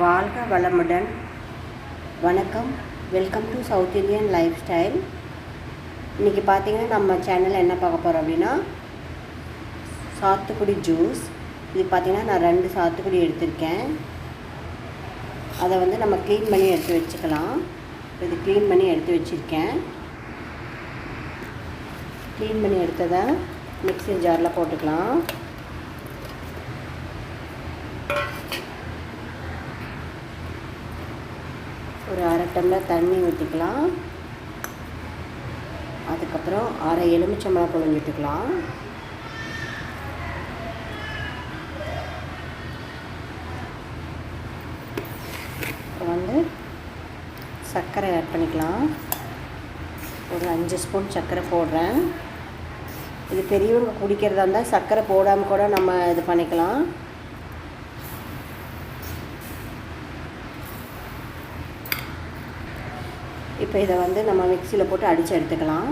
வாழ்க வளமுடன். வணக்கம். Welcome to south Indian lifestyle இன்றைக்கி பார்த்தீங்கன்னா நம்ம சேனலில் என்ன பார்க்க போகிறோம் அப்படின்னா சாத்துக்குடி ஜூஸ் இது பார்த்திங்கன்னா நான் ரெண்டு சாத்துக்குடி எடுத்திருக்கேன். அதை வந்து நம்ம க்ளீன் பண்ணி எடுத்து வச்சுக்கலாம். இது க்ளீன் பண்ணி எடுத்து வச்சுருக்கேன். க்ளீன் பண்ணி எடுத்ததை மிக்ஸி ஜாரில் போட்டுக்கலாம். ஒரு அரை டம்ளர் தண்ணி ஊற்றிக்கலாம் அதுக்கப்புறம் அரை எலுமிச்சம்பழம் புழிஞ்சிட்டுக்கலாம் அப்புறம் வந்து சர்க்கரை ஆட் பண்ணிக்கலாம். ஒரு அஞ்சு ஸ்பூன் சர்க்கரை போடுறேன். இது பெரியவங்க குடிக்கிறதா இருந்தால் சர்க்கரை போடாமல் கூட நம்ம இது பண்ணிக்கலாம். இப்போ இதை வந்து நம்ம மிக்சியில் போட்டு அடித்து எடுத்துக்கலாம்.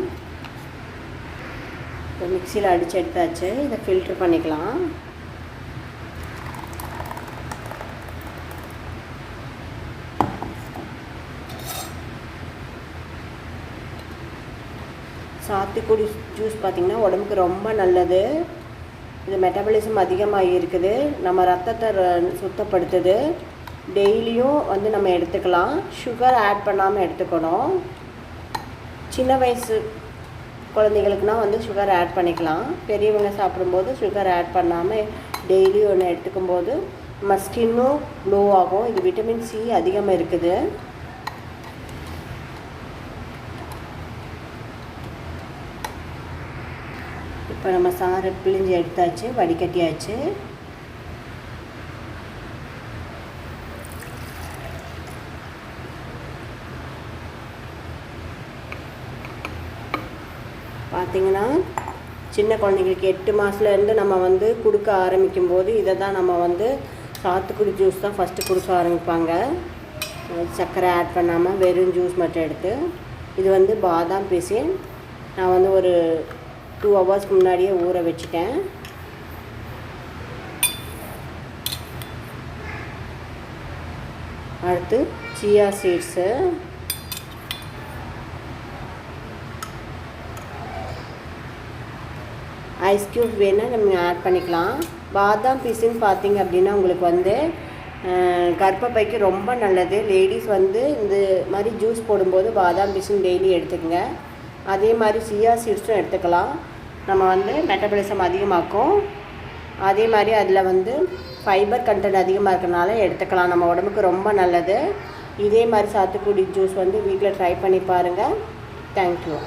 இப்போ மிக்சியில் அடித்து எடுத்தாச்சு. இதை ஃபில்ட்ரு பண்ணிக்கலாம். சாத்துக்குடி ஜூஸ் பார்த்திங்கன்னா உடம்புக்கு ரொம்ப நல்லது. இது மெட்டபாலிசம் அதிகமாக இருக்குது. நம்ம ரத்தத்தை சுத்தப்படுத்துது. டெய்லியும் வந்து நம்ம எடுத்துக்கலாம். சுகர் ஆட் பண்ணாமல் எடுத்துக்கணும். சின்ன வயசு குழந்தைகளுக்குனா வந்து சுகர் ஆட் பண்ணிக்கலாம். பெரியவங்க சாப்பிடும்போது சுகர் ஆட் பண்ணாமல் டெய்லி ஒன்று எடுத்துக்கும் போது நம்ம ஸ்கின்னும் க்ளோ ஆகும். இது விட்டமின் சி அதிகமாக இருக்குது. இப்போ நம்ம சாறு பிழிஞ்சு எடுத்தாச்சு வடிகட்டியாச்சு. பார்த்திங்கன்னா சின்ன குழந்தைங்களுக்கு எட்டு மாதத்துலேருந்து நம்ம வந்து கொடுக்க ஆரம்பிக்கும் போது இதை தான் நம்ம வந்து சாத்துக்குடி ஜூஸ் தான் ஃபஸ்ட்டு கொடுக்க ஆரம்பிப்பாங்க. சர்க்கரை ஆட் பண்ணாமல் வெறும் ஜூஸ் மட்டும் எடுத்து இது வந்து பாதாம் பிசின். நான் வந்து ஒரு டூ ஹவர்ஸ்க்கு முன்னாடியே ஊற வச்சுட்டேன். அடுத்து சியா சீட்ஸு ஐஸ் க்யூப் வேணால் நம்ம ஆட் பண்ணிக்கலாம். பாதாம் பீஸுன்னு பார்த்தீங்க அப்படின்னா உங்களுக்கு வந்து கர்ப்பப்பைக்கு ரொம்ப நல்லது. லேடிஸ் வந்து இந்த மாதிரி ஜூஸ் போடும்போது பாதாம் பீஸும் டெய்லி எடுத்துக்கங்க. அதே மாதிரி சியா சீட்ஸும் எடுத்துக்கலாம். நம்ம வந்து மெட்டபாலிசம் அதிகமாக்கும். அதே மாதிரி அதில் வந்து ஃபைபர் கண்டென்ட் அதிகமாக இருக்கிறனால எடுத்துக்கலாம். நம்ம உடம்புக்கு ரொம்ப நல்லது. இதே மாதிரி சாத்துக்குடி ஜூஸ் வந்து வீட்டில் ட்ரை பண்ணி பாருங்கள் தேங்க்யூ